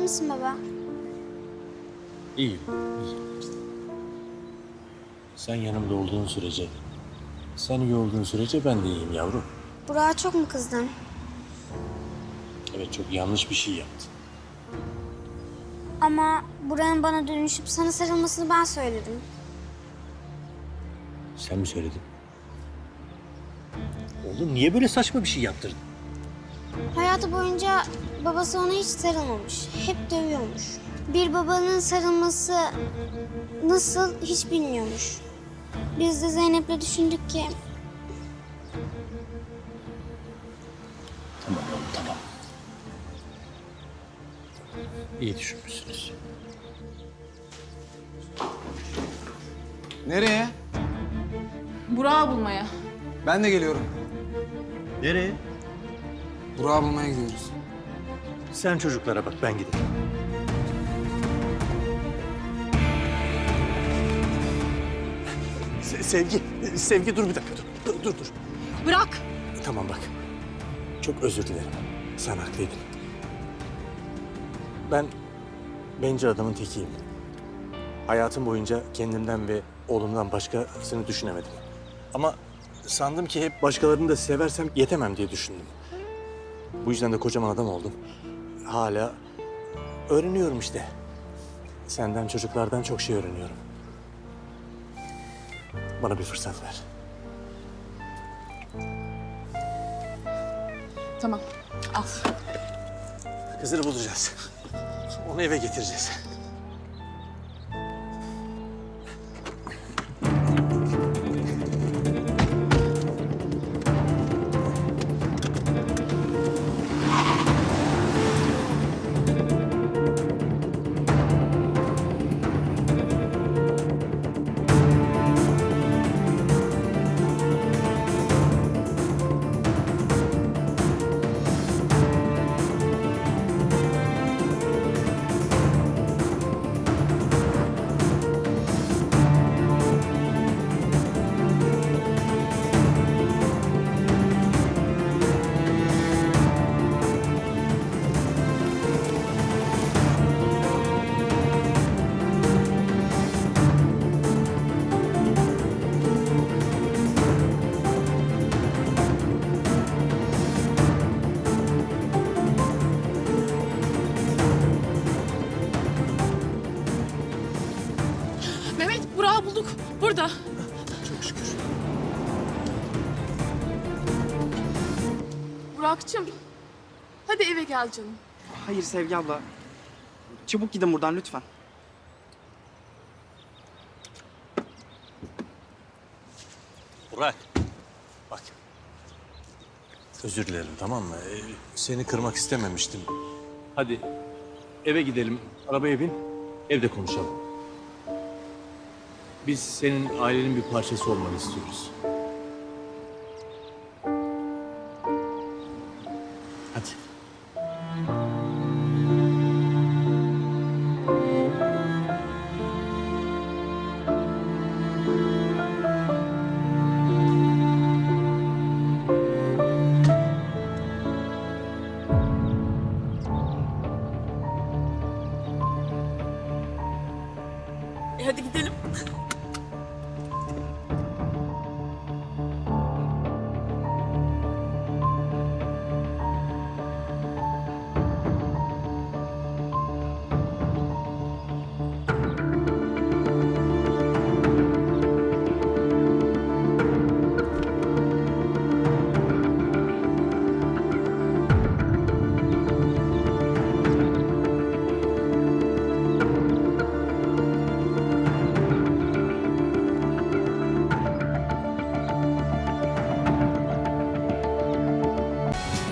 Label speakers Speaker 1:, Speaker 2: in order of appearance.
Speaker 1: mısın baba?
Speaker 2: İyiyim, iyiyim. Sen yanımda olduğun sürece, sen iyi olduğun sürece ben de iyiyim yavrum.
Speaker 1: Burak'a çok mu kızdın?
Speaker 2: Evet çok yanlış bir şey yaptın.
Speaker 1: Ama Burak'ın bana dönüşüp sana sarılmasını ben söyledim.
Speaker 2: Sen mi söyledin? Oğlum niye böyle saçma bir şey yaptırdın?
Speaker 1: Hayatı boyunca babası ona hiç sarılmamış. Hep dövüyormuş. Bir babanın sarılması nasıl hiç bilmiyormuş. Biz de Zeynep'le düşündük ki
Speaker 2: Tamam oğlum tamam. İyi düşünmüşsünüz.
Speaker 3: Nereye?
Speaker 4: Burak'ı bulmaya.
Speaker 3: Ben de geliyorum.
Speaker 2: Nereye?
Speaker 3: Burak'ı bulmaya gidiyoruz.
Speaker 2: Sen çocuklara bak ben giderim. Se- Sevgi, Sevgi dur bir dakika dur. Dur dur dur.
Speaker 4: Bırak!
Speaker 2: Tamam bak. Çok özür dilerim. Sen haklıydın. Ben bence adamın tekiyim. Hayatım boyunca kendimden ve oğlumdan başkasını düşünemedim. Ama sandım ki hep başkalarını da seversem yetemem diye düşündüm. Bu yüzden de kocaman adam oldum. Hala öğreniyorum işte. Senden çocuklardan çok şey öğreniyorum. Bana bir fırsat ver.
Speaker 4: Tamam, al.
Speaker 2: Kızını bulacağız. Onu eve getireceğiz.
Speaker 4: Mehmet, Burak'ı bulduk. Burada.
Speaker 2: Çok şükür.
Speaker 4: Burak'cığım, hadi eve gel canım.
Speaker 5: Hayır Sevgi abla. Çabuk gidin buradan lütfen.
Speaker 2: Burak. Bak. Özür dilerim tamam mı? Ee, seni kırmak istememiştim. Hadi eve gidelim. Arabaya bin. Evde konuşalım. Biz senin ailenin bir parçası olmanı istiyoruz. Hadi.
Speaker 4: Hadi gidelim.